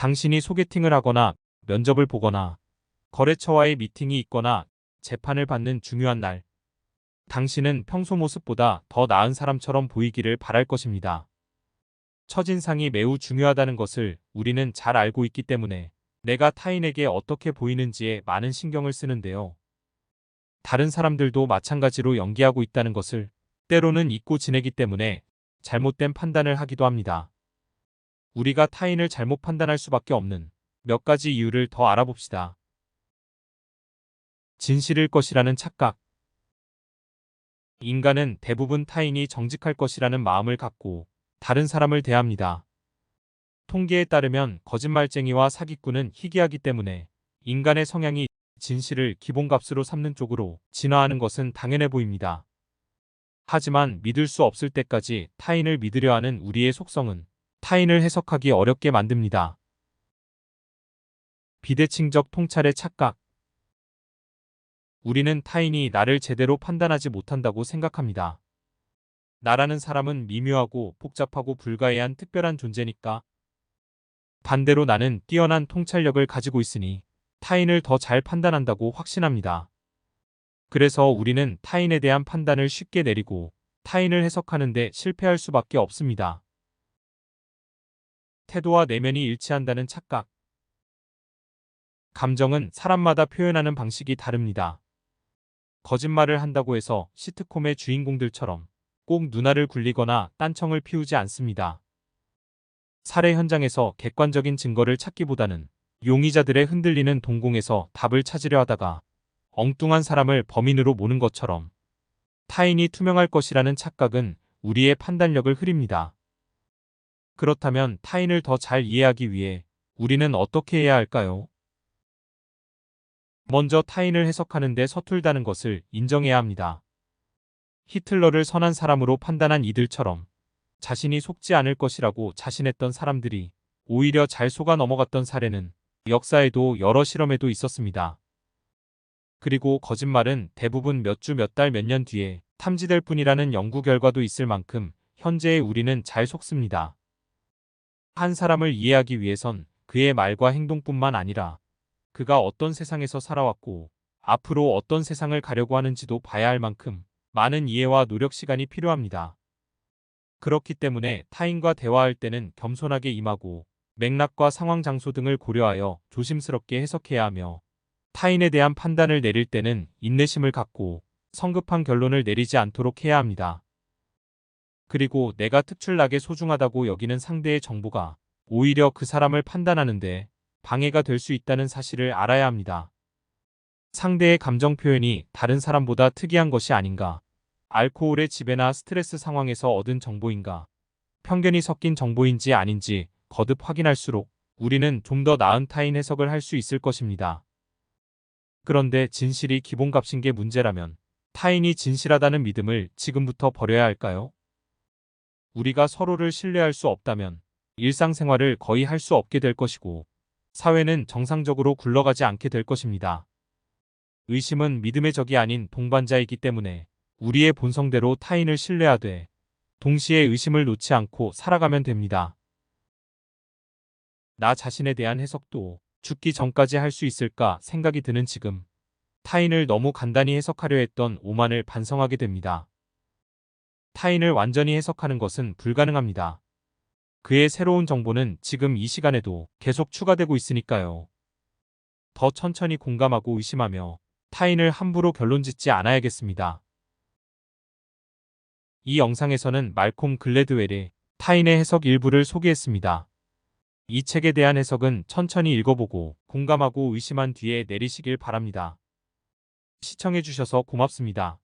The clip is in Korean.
당신이 소개팅을 하거나 면접을 보거나 거래처와의 미팅이 있거나 재판을 받는 중요한 날. 당신은 평소 모습보다 더 나은 사람처럼 보이기를 바랄 것입니다. 첫인상이 매우 중요하다는 것을 우리는 잘 알고 있기 때문에 내가 타인에게 어떻게 보이는지에 많은 신경을 쓰는데요. 다른 사람들도 마찬가지로 연기하고 있다는 것을 때로는 잊고 지내기 때문에 잘못된 판단을 하기도 합니다. 우리가 타인을 잘못 판단할 수밖에 없는 몇 가지 이유를 더 알아봅시다. 진실일 것이라는 착각. 인간은 대부분 타인이 정직할 것이라는 마음을 갖고 다른 사람을 대합니다. 통계에 따르면 거짓말쟁이와 사기꾼은 희귀하기 때문에 인간의 성향이 진실을 기본값으로 삼는 쪽으로 진화하는 것은 당연해 보입니다. 하지만 믿을 수 없을 때까지 타인을 믿으려 하는 우리의 속성은 타인을 해석하기 어렵게 만듭니다. 비대칭적 통찰의 착각. 우리는 타인이 나를 제대로 판단하지 못한다고 생각합니다. 나라는 사람은 미묘하고 복잡하고 불가해한 특별한 존재니까. 반대로 나는 뛰어난 통찰력을 가지고 있으니 타인을 더 잘 판단한다고 확신합니다. 그래서 우리는 타인에 대한 판단을 쉽게 내리고 타인을 해석하는데 실패할 수밖에 없습니다. 태도와 내면이 일치한다는 착각. 감정은 사람마다 표현하는 방식이 다릅니다. 거짓말을 한다고 해서 시트콤의 주인공들처럼 꼭 누나를 굴리거나 딴청을 피우지 않습니다. 살해 현장에서 객관적인 증거를 찾기보다는 용의자들의 흔들리는 동공에서 답을 찾으려 하다가 엉뚱한 사람을 범인으로 모는 것처럼 타인이 투명할 것이라는 착각은 우리의 판단력을 흐립니다. 그렇다면 타인을 더 잘 이해하기 위해 우리는 어떻게 해야 할까요? 먼저 타인을 해석하는데 서툴다는 것을 인정해야 합니다. 히틀러를 선한 사람으로 판단한 이들처럼 자신이 속지 않을 것이라고 자신했던 사람들이 오히려 잘 속아 넘어갔던 사례는 역사에도 여러 실험에도 있었습니다. 그리고 거짓말은 대부분 몇 주 몇 달 몇 년 뒤에 탐지될 뿐이라는 연구 결과도 있을 만큼 현재의 우리는 잘 속습니다. 한 사람을 이해하기 위해선 그의 말과 행동뿐만 아니라 그가 어떤 세상에서 살아왔고 앞으로 어떤 세상을 가려고 하는지도 봐야 할 만큼 많은 이해와 노력 시간이 필요합니다. 그렇기 때문에 타인과 대화할 때는 겸손하게 임하고 맥락과 상황 장소 등을 고려하여 조심스럽게 해석해야 하며 타인에 대한 판단을 내릴 때는 인내심을 갖고 성급한 결론을 내리지 않도록 해야 합니다. 그리고 내가 특출나게 소중하다고 여기는 상대의 정보가 오히려 그 사람을 판단하는데 방해가 될 수 있다는 사실을 알아야 합니다. 상대의 감정 표현이 다른 사람보다 특이한 것이 아닌가? 알코올의 지배나 스트레스 상황에서 얻은 정보인가? 편견이 섞인 정보인지 아닌지 거듭 확인할수록 우리는 좀 더 나은 타인 해석을 할 수 있을 것입니다. 그런데 진실이 기본값인 게 문제라면 타인이 진실하다는 믿음을 지금부터 버려야 할까요? 우리가 서로를 신뢰할 수 없다면 일상생활을 거의 할 수 없게 될 것이고 사회는 정상적으로 굴러가지 않게 될 것입니다. 의심은 믿음의 적이 아닌 동반자이기 때문에 우리의 본성대로 타인을 신뢰하되 동시에 의심을 놓지 않고 살아가면 됩니다. 나 자신에 대한 해석도 죽기 전까지 할 수 있을까 생각이 드는 지금 타인을 너무 간단히 해석하려 했던 오만을 반성하게 됩니다. 타인을 완전히 해석하는 것은 불가능합니다. 그의 새로운 정보는 지금 이 시간에도 계속 추가되고 있으니까요. 더 천천히 공감하고 의심하며 타인을 함부로 결론 짓지 않아야겠습니다. 이 영상에서는 말콤 글래드웰의 타인의 해석 일부를 소개했습니다. 이 책에 대한 해석은 천천히 읽어보고 공감하고 의심한 뒤에 내리시길 바랍니다. 시청해주셔서 고맙습니다.